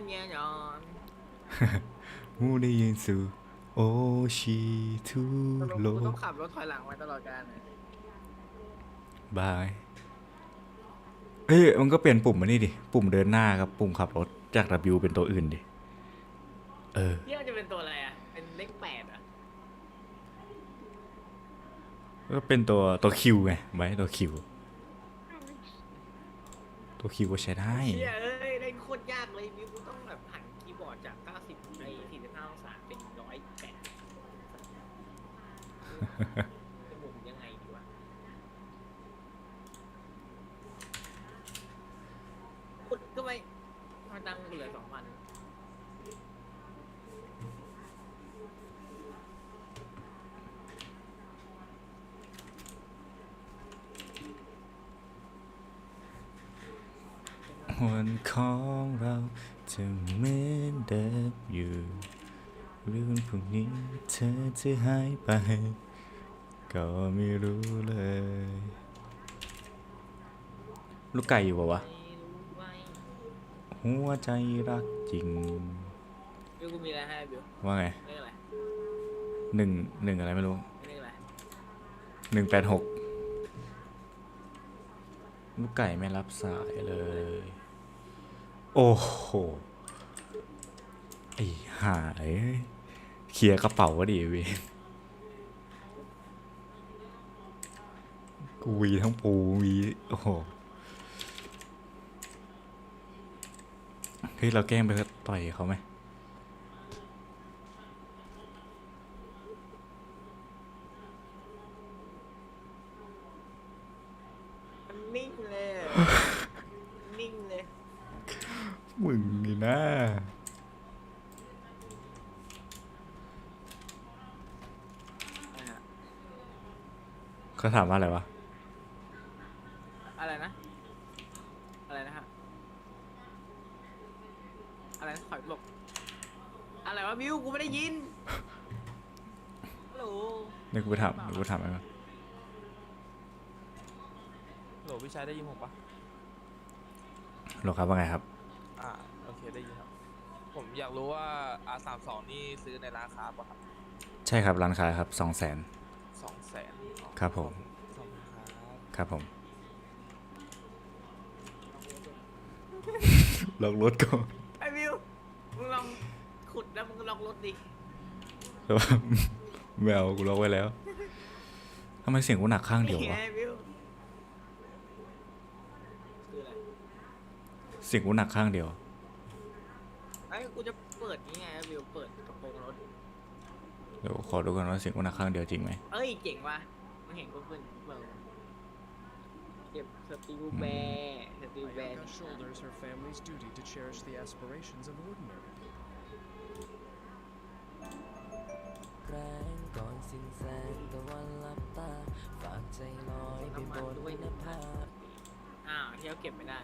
นเงี้ยยอนมูได้ยินสู่โอชิทุตลกโลกูต้องขับรถถอยหลังไว้ตลอดกาลเลยบายเอ้ยมันก็เปลี่ยนปุ่มมานี่ดิ ปุ่มเดินหน้ากับปุ่มขับรถจาก W เป็นตัวอื่นดิ เออเฮียมันจะเป็นตัวอะไรอะ เป็นเลขแปดอะก็เป็นตัวตัวคิวไงไว้ตัวคิวตัวคิวก็ใช้ได้เฮียเอ้ยเล่นโคตรยากเลยมิวกู จาก 90ไอ้45องศาเป็น108จะหมุนยังไงดีวะขุดก็ไปมาตังค์เหลือสองพันวันของเรา จะเหมือนเดิมอยู่หรือวันพรุ่งนี้เธอจะหายไป ก็ไม่รู้เลย ลูกไก่อยู่ปะวะไม่รู้ไว้หัวใจรักจริงบิวกูมีอะไรให้บิวว่าไงเลขอะไรหนึ่งหนึ่งอะไรไม่รู้เลขอะไรหนึ่งแปดหกลูกไก่ไม่รับสายเลย โอ้โห ไอ้หายเคลียร์กระเป๋าก็ดีเวยกูวีทั้งปูวี โอ้โห เฮ้ย เราแกล้งไปต่อยเขาไหมนิ่งเลยอะ นิ่งเลย มึงนี่นะ อะไรฮะ เขาถามว่าอะไรวะ อะไรนะ อะไรนะฮะ อะไรนะขอยบอกอะไรวะบิวกูไม่ได้ยิน ฮัลโหลเดี๋ยวกูไปถามเดี๋ยวกูถามไปก่อนโหลพี่ชายได้ยินผมปะหรอครับว่าไงครับ อ่า โอเค ได้ยินครับ ผมอยากรู้ว่า R32 นี่ซื้อในราคาปะครับ ใช่ครับร้านค้าครับสองแสน สองแสนครับผม ขอบคุณครับครับผมล็อกรถก่อนไอ้บิวมึงลองขุดแล้วมึงล็อกรถดิแต่ว่าไม่เอากูล็อกไว้แล้วทำไมเสียงกูหนักข้างเดียวนี่วะไงบิวคืออะไรเสียงกูหนักข้างเดียว ไอ้ยกูจะเปิดนี่ไงบิวเปิดกระโปรงรถ เดี๋ยวขอดูกันว่าเสียงกูหนักข้างเดียวจริงไหม เอ้ยเจ๋งว่ะมึงเห็นกูเป็นเปิดเก็บสติลแบร์สติลแบร์ Ayaka shoulders her family's duty to cherish the aspirations of ordinary people. แรงก่อนสิ้นแสงตะวันลับตาฝากใจลอยไปบนนภาอ้าวเที่ยวเก็บไม่ได้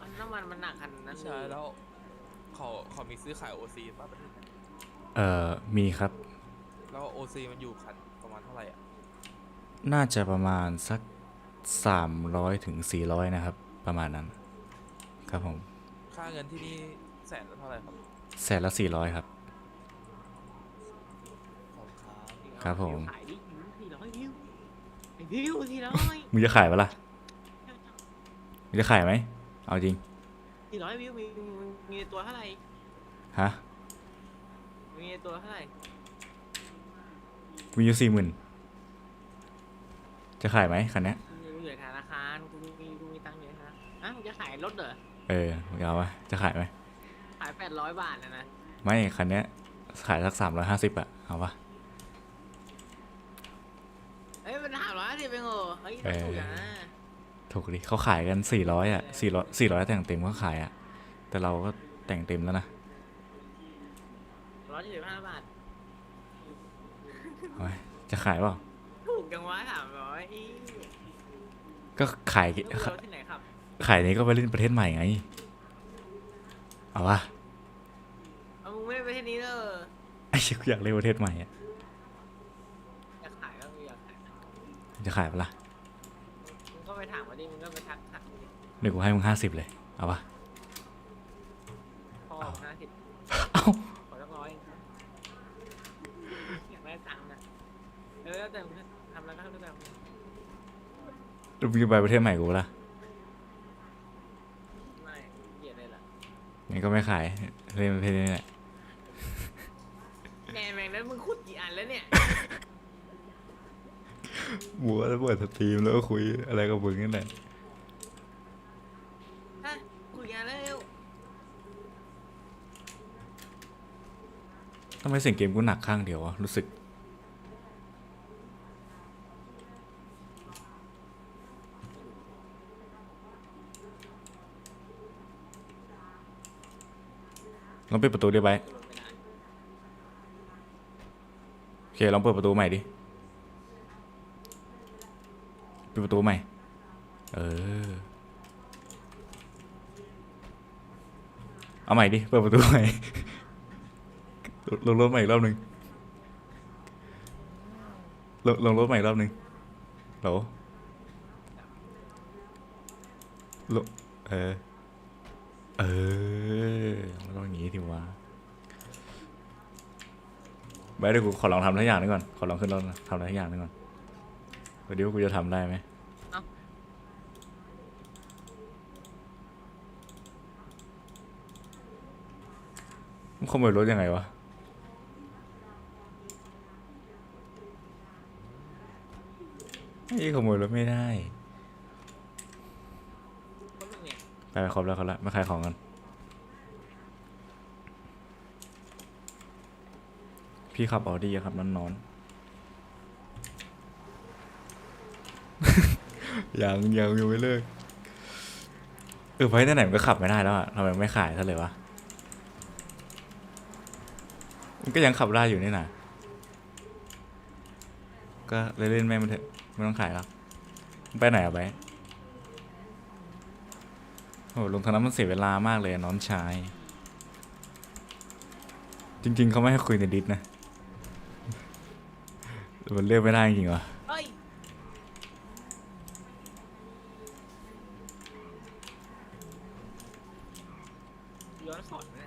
อันน้ำมันมันหนักขนาดนั้นพี่เลชายยแล้วเขาเขามีซื้อขาย OC ป่ะประเทศไทย เอ่อมีครับ แล้ว OC มันอยู่คันประมาณเท่าไหร่อะน่าจะประมาณสักสามร้อยถึงสี่ร้อยนะครับ ประมาณนั้น ครับผมค่าเงินที่นี่แสนละเท่าไหร่ครับแสนละสี่ร้อยครับ ขอบคุณครับครับผม ขายดิสี่ร้อยวิวไอ้วิวสี่ร้อยมึงจะขายปะล่ะมึงจะขายไหมเอาจริง สี่ร้อยวิวมีมีมีตัวเท่าไหร่ฮะ มีตัวเท่าไหร่มีอยู่สี่หมื่นจะขายไหมคันเนี้ยกูอยู่ในธนาคารกูมีกูมีตังค์อยู่ในธนาคารอะมึงจะขายรถเหรอเออมึงเอาวะจะขายไหมขายแปดร้อยบาทนะนะไม่คันเนี้ยขายสักสามร้อยห้าสิบอะเอาปะเอ้ยมันถามร้อยสิบเองเหรอเฮ้ยเออถูกอย่างนะถูกดิเขาขายกันสี่ร้อยอะสี่ร้อยสี่ร้อยแต่งเต็มก็ขายอะแต่เราก็แต่งเต็มแล้วนะ ร้อยยี่สิบห้าบาท เอาไจะขายเปล่า ถูกจังวะสามร้อยก็ขายขับ ขายนี้ก็ไปเล่นประเทศใหม่ไง เอาวะเอามึงไม่ได้ไที่นี้เลยไอ้เชี่อยากเล่นประเทศใหม่อะอยขายก็มีอยากขายจะขายเปล่ามึงก็ไปถามวันนี้มึงก็ไปทักทักดิเดี๋ยวกูให้มึงห้าสิบเลย เอาวะ พอห้าสิบ เอาักร้อยอยากได้ตังค์อะเออแล้วแต่ทำอะไรก็แล้วแต่มึงจะไปประเทศใหม่กูละไม่เกลียดเลยล่ะงั้นก็ไม่ขายเล่นประเทศนี้แหละแหแม่งแล้วมึงขุดกี่อันแล้วเนี่ยบัวแล้วเปิดสตรีมแล้วก็คุยอะไรกับมึงนี่แหละำไมเสียงเกมกูหนักข้างเดียววะ รู้สึก ลองปิดประตูได้ไหมโอเค ลองเปิดประตูใหม่ดิ ปิดประตูใหม่ เออ เอาใหม่ดิ เปิดประตูใหม่ ลงรถใหม่อีกรอบหนึ่งลงลงรถใหม่อีกรอบหนึ่งโหลลงเออ เออมันต้องอย่างนี้ทีวะไปเดี๋ยวกูขอลองทำทุกอย่างนึงก่อน ขอลองขึ้นรถนะทำอะไรทุกอย่างนึงก่อนไปดูว่ากูจะทำได้ไหมมันขโมยรถยังไงวะ ไม่ขโมยรถไม่ได้เพราะมึงเนี่ยไปไปครบแล้วครบแล้วมาขายของกันพี่ขับออดี้ครับนอนนอนยังยังยังไม่เลิกเออไปที่ไหนมันก็ขับไม่ได้แล้วอะทำไมไม่ขายซะเลยวะมันก็ยังขับได้อยู่นี่นะก็เล่นๆแม่งมันเถอะ ไม่ต้องขายแล้วมันไปไหนอะไปโอ้ลงทางนั้นมันเสียเวลามากเลยอะน้องชาย จริง ๆเขาไม่ให้คุยในดิสนะแต่มันเลือกไม่ได้จริงๆวะเฮ้ยย้อนสอนนะ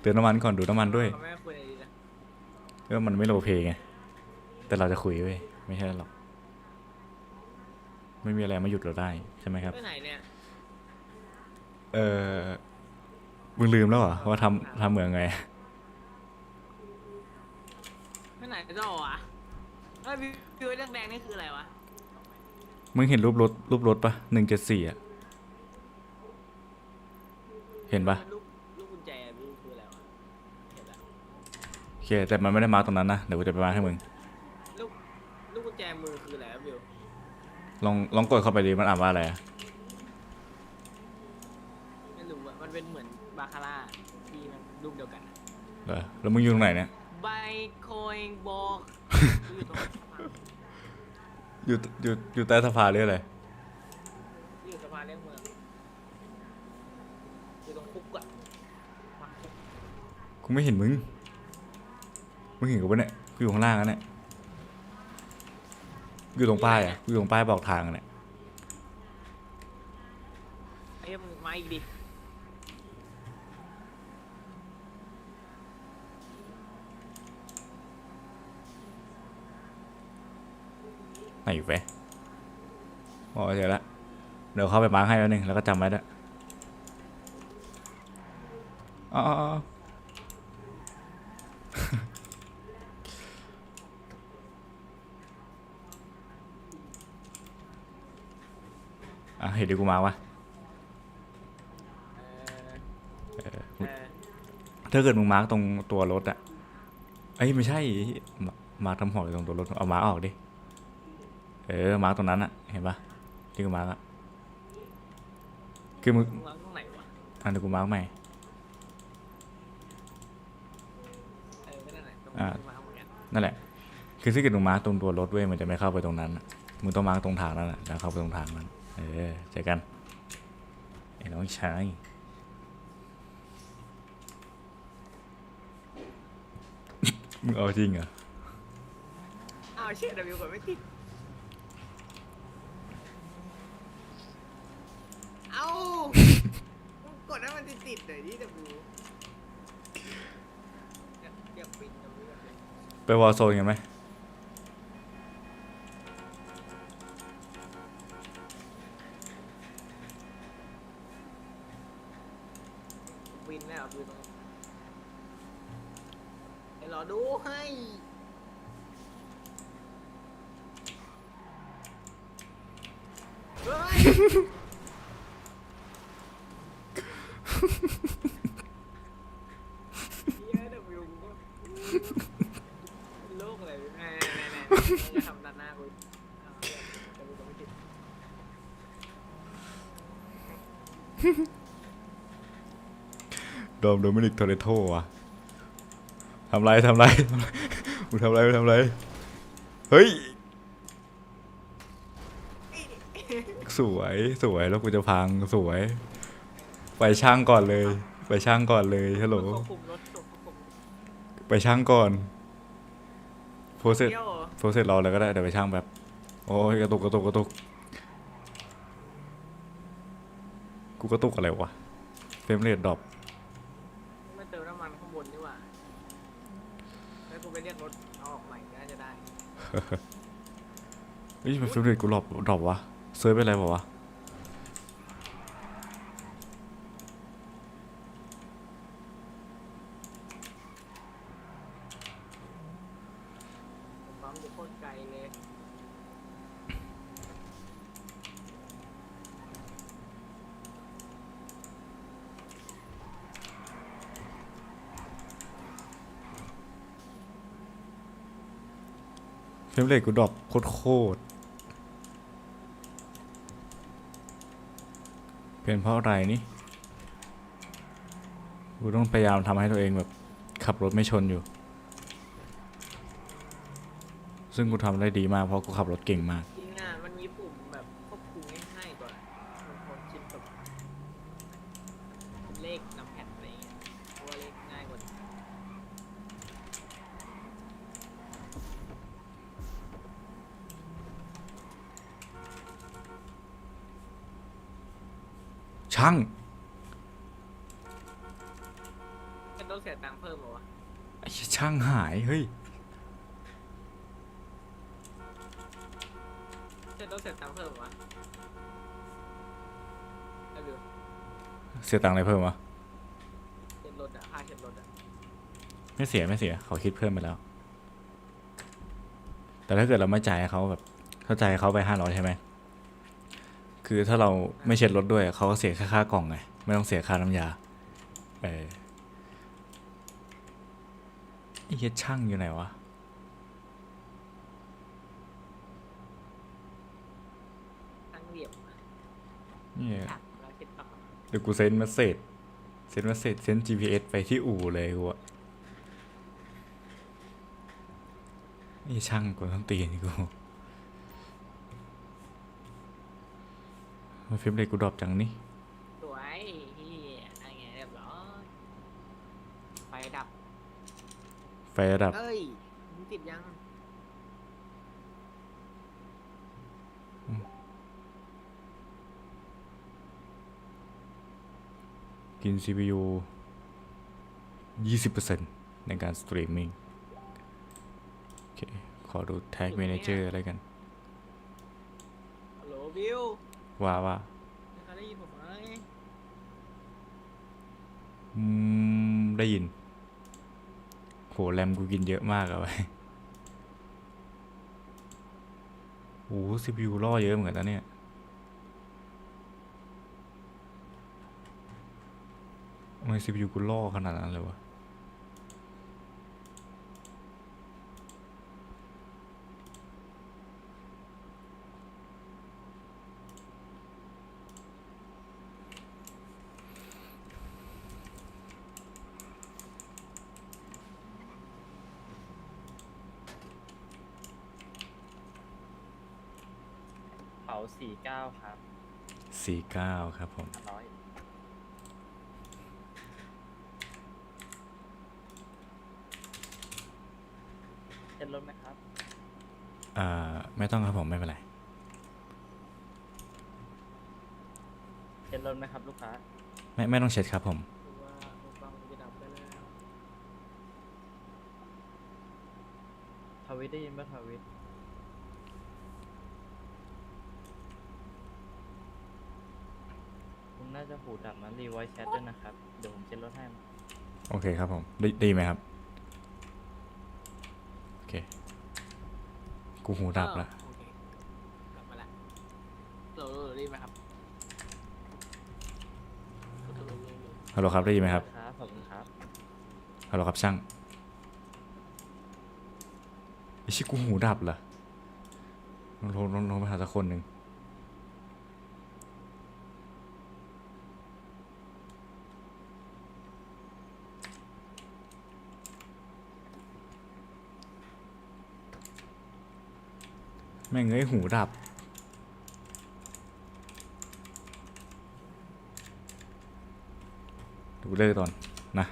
เติมน้ำมันก่อนดูดน้ำมันด้วย เขาไม่ให้คุยอะไรดีนะเออมันไม่โลเพไงแต่เราจะคุยเว้ยไม่ใช่หรอก ไม่มีอะไรมาหยุดเราได้ใช่ไหมครับ ไปไหนเนี่ยเออมึงลืมแล้วเหรอว่าทำทำเหมืองไง ไปไหนต่อวะเฮ้ยวิววิวเรื่องแดงนี่คืออะไรวะมึงเห็นรูปรถรูปรถปะหนึ่งเจ็ดสี่อะเห็นปะลูกลูกกุญแจวิวคืออะไรวะเห็นแล้ว โอ เค แต่มันไม่ได้มาร์คตรงนั้นนะ เดี๋ยวกูจะไปมาร์คให้มึง ลูกลูกกุญแจมือคืออะไรวะวิวลองลองกดเข้าไปดิมันอ่านว่าอะไรอะไม่รู้อะมันเป็นเหมือนบาคาร่าที่มันรูปเดียวกันอะเหรอแล้วมึงอยู่ตรงไหนเนี่ยไบโคยบอกอยู่ตรงสะพานอยู่อยู่อยู่ใต้สะพานหรืออะไร อยู่สะพานเลี่ยงเมืองอยู่ตรงคุกอะมาคุกกูไม่เห็นมึง มึงเห็นกูปะเนี่ยกูอยู่ข้างล่างนั่นแหละกูอยู่ตรงป้ายอะกูอยู่ตรงป้ายบอกทางอะเนี่ยไอ้เหี้ยมึงมาอีกดิไหนอยู่เว้ยอ๋อเจอละเดี๋ยวเข้าไปมาร์คให้แล้วนึงแล้วก็จำไว้ด้วยอ๋ออ๋ออ๋อ เห็นดิกูมาวะเออเออเออถ้าเกิดมึงมาร์กตรงตัวรถอะเอ้ยไม่ใช่ มามาร์กทำหอกอยู่ตรงตัวรถเอามาร์กออกดิ เออ มาร์กตรงนั้นอะเห็นปะที่กูมาร์กอะคือมึงมึงวางตรงไหนวะอันนี้กูมาร์กใหม่เออไม่นั่นแหละตรงอ่าที่มาเหมือนกันนั่นแหละ คือถ้าเกิดมึงมาร์กตรงตัวรถเว้ยมันจะไม่เข้าไปตรงนั้นอะมึงต้องมาร์กตรงทางนั้นอะแล้วเข้าไปตรงทางนั้น เออเจอกันไอ้น้องชายมึงเอาจริงเหรออ้าวเชี่ยวิวกดไม่ติดเอ้ามึงกดให้มันติดติดๆหน่อยดิเดี๋ยวกูไปวอลโซนกันไหม วินแล้วดูตรงเดี๋ยวรอดูให้เฮ้ย เหี้ยเดี๋ยววิวกูก็โลกอะไรแน่แน่แน่แน่จะทำด้านหน้ากูเอาเดี๋ยวเดี๋ยวกูจะไม่ติด โดมโดมินิกโทเรโตวะทำไรทำไรทำไรมึงทำไรมึงทำไร เฮ้ย สวยสวยแล้วกูจะพังสวย ไปช่างก่อนเลย ไปช่างก่อนเลยฮัลโหลควบคุมรถควบคุมไปช่างก่อนโพสเสร็จเที่ยวเหรอโพสเสร็จรอเลยก็ได้เดี๋ยวไปช่างแบบโอ้ยกระตุกกระตุกกระตุกกูกระตุกอะไรวะเฟรมเรทดรอป มาเติมน้ำมันข้างบนดีกว่าแล้วกูไปเรียกรถเอาออกใหม่ก็น่าจะได้ เฮ้ยมันฟิลเรทกูดรอปดรอปวะเซิร์ฟไปอะไรบอกวะปั๊มอยู่โคตรไกลเลย เฟรมเรทกูดรอปโคตรโคตรเป็นเพราะอะไรนี่ กูต้องพยายามทำให้ตัวเองแบบขับรถไม่ชนอยู่ ซึ่งกูทำได้ดีมากเพราะกูขับรถเก่งมาก จริงอะมันมีปุ่มแบบควบคุมง่ายๆกว่ามันคนชิดกับเลขนำแผ่นอะไรอย่างเงี้ยเพราะว่าเลขง่ายกว่า ช่างเป็นต้องเสียตังค์เพิ่มเหรอวะไอ้เหี้ยช่างหายเฮ้ยเป็นต้องเสียตังค์เพิ่มเหรอวะแล้วหรือเสียตังค์อะไรเพิ่มวะเช็ดรถอะค่าเช็ดรถอะไม่เสียไม่เสียเขาคิดเพิ่มไปแล้ว แต่ถ้าเกิดเราไม่จ่ายให้เขาแบบเข้าใจายเขาไปห้าร้อยใช่ไหม คือถ้าเราไม่เช็ดรถด้วยเขาก็เสียแค่ค่ากล่องไง ไม่ต้องเสียค่าน้ำยา เออไอ้เหี้ยช่างอยู่ไหนวะตั้งเหลี่ยมอะเนี่ยค่ะเราเช็ดต่อเดี๋ยวกูเซ็นมาเสร็จเซ็นมาเสร็จเซ็น GPS ไปที่อู่เลยกูอะไอ้ช่างกูต้องตีนกู มาฟิล์มเลยกูดรอปจังนี่สวยเียอะไรเงี้ยเรียบร้อยไฟดับไฟระดับเอ้ยมึงติดยังกิน CPU 20%ในการสตรีมมิ่งโอเค ขอดูแท็กเมนเจอร์อะไรกันฮัลโหลบิว ว่าว่าเขาได้ยินผมไหมอืม ได้ยิน โห แรมกูกินเยอะมากอะไปโอ้ CPU ล่อเยอะเหมือนกันนะเนี่ย ทำไม CPU กูล่อขนาดนั้นเลยวะาสี่เก้าครับ49ครับผมร้อยเช็ดรถไหมครับ อ่า ไม่ต้องครับผมไม่เป็นไร เช็ดรถไหมครับลูกค้า ไม่ไม่ต้องเช็ดครับผม ดูว่าหูฟังมันจะดับไปแล้ววิตได้ยินป่ะทวิตคุณ น่าจะหูดับนะรีไวแชทด้วยนะครับ เดี๋ยวผมเช็ดรถให้ โอเคครับผมได้ได้ยินไหมครับ โอเค กูหูดับละ โอเคกลับมาละโหลโหลโหลได้ยินไหมครับโหลโหลโหลโหลฮัลโหลครับได้ยินไหมครับ ครับขอบคุณครับ ฮัลโหลครับช่างไอชิกูหูดับเหรอลองลองลองลองไปหาสักคนหนึ่ง ม่งเอ้ยหูดับ ดูเลยก่อนนะ